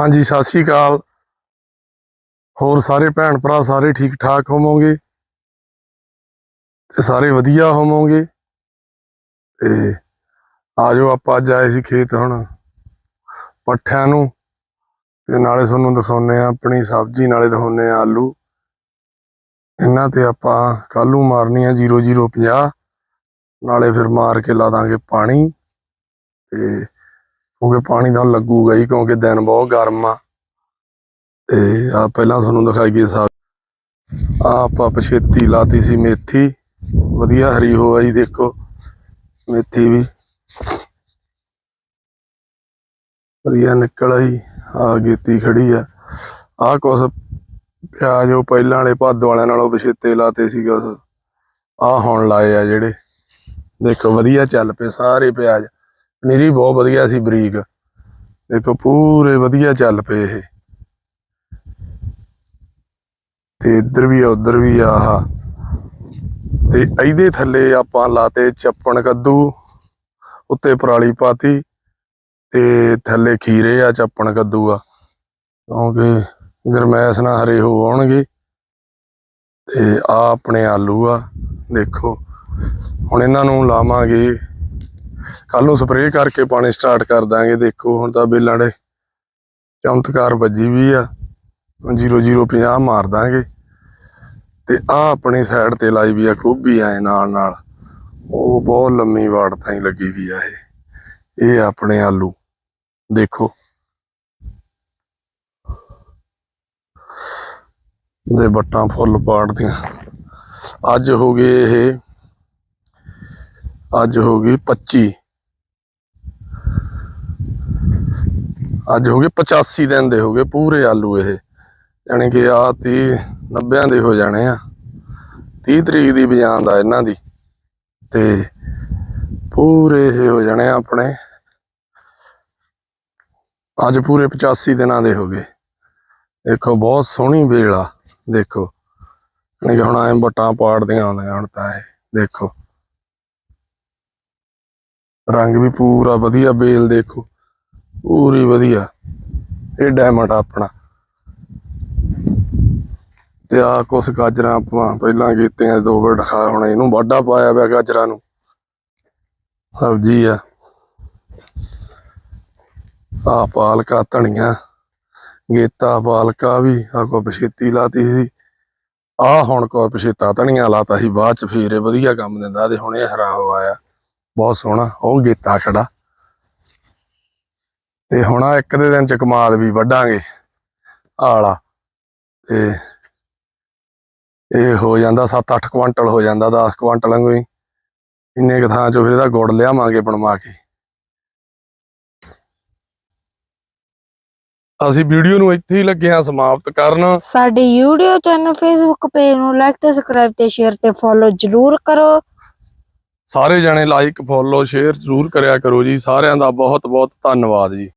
ਹਾਂਜੀ, ਸਤਿ ਸ਼੍ਰੀ ਅਕਾਲ। ਹੋਰ ਸਾਰੇ ਭੈਣ ਭਰਾ ਸਾਰੇ ਠੀਕ ਠਾਕ ਹੋਵੋਗੇ? ਤੇ ਸਾਰੇ ਵਧੀਆ ਹੋਵੋਗੇ? ਤੇ ਆਜੋ ਆਪਾਂ ਅੱਜ ਆਏ ਸੀ ਖੇਤ ਹੁਣ ਪੱਠਿਆਂ ਨੂੰ। ਤੇ ਨਾਲੇ ਤੁਹਾਨੂੰ ਦਿਖਾਉਨੇ ਆ ਆਪਣੀ ਸਬਜ਼ੀ, ਨਾਲੇ ਦਿਖਾਉਨੇ ਆ ਆਲੂ। ਇਹਨਾਂ ਤੇ ਆਪਾਂ ਕੱਲੂ ਮਾਰਨੀ ਆ 0050 ਨਾਲੇ ਫਿਰ ਮਾਰ ਕੇ ਲਾ ਦਾਂਗੇ ਪਾਣੀ। ਤੇ ਕਿਉਂਕਿ ਪਾਣੀ ਤਾਂ ਲੱਗੂਗਾ ਹੀ, ਕਿਉਂਕਿ ਦਿਨ ਬਹੁਤ ਗਰਮ ਆ। ਤੇ ਆ ਪਹਿਲਾਂ ਤੁਹਾਨੂੰ ਦਿਖਾਈਏ ਸਾ ਆ ਆਪਾਂ ਪਛੇਤੀ ਲਾਤੀ ਸੀ ਮੇਥੀ। ਵਧੀਆ ਹਰੀ ਹੋ ਜੀ ਦੇਖੋ, ਮੇਥੀ ਵੀ। ਵਧੀਆ ਨਿਕਲ ਆਈ, ਆ ਗੇਤੀ ਖੜੀ ਆ। ਆ ਕੁਛ ਪਿਆਜ਼ ਉਹ ਪਹਿਲਾਂ ਵਾਲੇ ਭਾਦ ਵਾਲਿਆਂ ਨਾਲੋਂ ਪਛੇਤੇ ਲਾਤੇ ਸੀ ਕੁਛ। ਆ ਹੁਣ ਲਾਏ ਆ ਜਿਹੜੇ। ਦੇਖੋ, ਵਧੀਆ ਚੱਲ ਪਏ ਸਾਰੇ ਪਿਆਜ਼। ਪਨੀਰੀ ਬਹੁਤ ਵਧੀਆ ਸੀ ਬਰੀਕ। ਦੇਖੋ, ਪੂਰੇ ਵਧੀਆ ਚੱਲ ਪਏ ਇਹ। ਤੇ ਇੱਧਰ ਵੀ ਆ, ਉੱਧਰ ਵੀ ਆ, ਆਹ। ਤੇ ਇਹਦੇ ਥੱਲੇ ਆਪਾਂ ਲਾਤੇ ਚੱਪਣ ਕੱਦੂ, ਉੱਤੇ ਪਰਾਲੀ ਪਾਤੀ, ਤੇ ਥੱਲੇ ਖੀਰੇ ਆ, ਚੱਪਣ ਕੱਦੂ ਆ। ਕਿਉਂਕਿ ਗਰਮੈਸ਼ ਨਾਲ ਹਰੇ ਹੋ ਆਉਣਗੇ। ਤੇ ਆ ਆਪਣੇ ਆਲੂ ਆ, ਦੇਖੋ। ਹੁਣ ਇਹਨਾਂ ਨੂੰ ਲਾਵਾਂਗੇ ਕੱਲ ਨੂੰ ਸਪਰੇਅ ਕਰਕੇ ਪਾਣੀ ਸਟਾਰਟ ਕਰ ਦਾਂਗੇ। ਦੇਖੋ ਹੁਣ ਤਾਂ ਬੇਲਾਂ ਦੇ ਚਮਤਕਾਰ ਵੱਜੀ ਵੀ ਆ। 0050 ਮਾਰ ਦਾਂਗੇ। ਤੇ ਆ ਆਪਣੀ ਸਾਈਡ ਤੇ ਲਾਈ ਵੀ ਆ ਖੂਬੀ ਐ ਨਾਲ ਨਾਲ। ਉਹ ਬਹੁਤ ਲੰਮੀ ਵਾੜ ਤਾਈਂ ਲੱਗੀ ਵੀ ਆ ਇਹ। ਇਹ ਆਪਣੇ ਆਲੂ। ਦੇਖੋ। ਦੇ ਬੱਟਾਂ ਫੁੱਲ ਪਾੜਦੀਆਂ। ਅੱਜ ਹੋ ਗਏ ਇਹ, ਅੱਜ ਹੋ ਗਈ 25 ਅੱਜ ਹੋ ਗਏ 85 ਦਿਨ ਦੇ ਹੋ ਗਏ ਪੂਰੇ ਆਲੂ ਇਹ। ਯਾਨੀ ਕਿ ਆ 30 90 ਦੇ ਹੋ ਜਾਣੇ ਆ। 30 ਤਰੀਕ ਦੀ ਬਜਾਨ ਆ ਇਹਨਾਂ ਦੀ। ਤੇ ਪੂਰੇ ਇਹ ਹੋ ਜਾਣੇ ਆ ਆਪਣੇ। ਅੱਜ ਪੂਰੇ 85 ਦਿਨਾਂ ਦੇ ਹੋ ਗਏ। ਦੇਖੋ, ਬਹੁਤ ਸੋਹਣੀ ਵੇਲ ਆ, ਦੇਖੋ। ਯਾਨੀ ਕਿ ਹੁਣ ਐ ਬਟਾਂ ਪਾੜਦੀਆਂ ਆਉਂਦੀਆਂ ਹੁਣ ਤਾਂ ਇਹ, ਦੇਖੋ। ਰੰਗ ਵੀ ਪੂਰਾ ਵਧੀਆ ਬੇਲ ਦੇਖੋ। ਪੂਰੀ ਵਧੀਆ। ਇਹ ਡਾਇਮੰਡ ਆਪਣਾ। ਤੇ ਆ ਕੁਛ ਗਾਜਰਾਂ ਆਪਾਂ ਪਹਿਲਾਂ ਕੀਤੀਆਂ ਦੋ ਵਾਰ ਖਾ ਹੁਣ ਇਹਨੂੰ ਵਾਢਾ ਪਾਇਆ ਪਿਆ ਗਾਜਰਾਂ ਨੂੰ। ਸਬਜ਼ੀ ਆ। ਆ ਪਾਲਕਾ ਧਨੀਆ ਗੇਤਾ ਪਾਲਕਾ ਵੀ ਆ ਕੋ ਪਛੇਤੀ ਲਾਤੀ ਸੀ। ਆ ਹੁਣ ਕੋ ਪਛੇਤਾ ਧਨੀਆ ਲਾਤਾ ਸੀ, ਬਾਅਦ ਚ ਫੇਰ ਵਧੀਆ ਕੰਮ ਦਿੰਦਾ ਤੇ ਹੁਣ ਇਹ ਹਰਾ ਹੋ ਆਇਆ ਬਹੁਤ ਸੋਹਣਾ, ਉਹ ਗੇਤਾ ਖੜਾ। ਤੇ ਹੁਣ ਆ ਇੱਕ ਦੇ ਦਿਨ ਚ ਕਮਾਲ ਵੀ ਵੱਢਾਂਗੇ ਆਲਾ। ਤੇ ਇਹ ਹੋ ਜਾਂਦਾ 7-8 ਕੁਆਂਟਲ ਹੋ ਜਾਂਦਾ 10 ਕੁਆਂਟਲ ਵਾਂਗੂ ਹੀ। ਇੰਨੇ ਕੁ ਥਾਂ ਚੋਂ ਫਿਰ ਇਹਦਾ ਗੁੜ ਲਿਆਵਾਂਗੇ ਬਣਵਾ ਕੇ। ਅਸੀਂ ਵੀਡੀਓ ਨੂੰ ਇੱਥੇ ਹੀ ਲੱਗੇ ਹਾਂ ਸਮਾਪਤ ਕਰਨ। ਸਾਡੇ YouTube ਚੈਨਲ Facebook ਪੇਜ ਨੂੰ ਲਾਈਕ ਤੇ ਸਬਸਕ੍ਰਾਈਬ ਤੇ ਸ਼ੇਅਰ ਤੇ ਫੋਲੋ ਜਰੂਰ ਕਰੋ। ਸਾਰੇ ਜਣੇ ਲਾਈਕ ਫੋਲੋ ਸ਼ੇਅਰ ਜ਼ਰੂਰ ਕਰਿਆ ਕਰੋ ਜੀ। ਸਾਰਿਆਂ ਦਾ ਬਹੁਤ ਬਹੁਤ ਧੰਨਵਾਦ ਜੀ।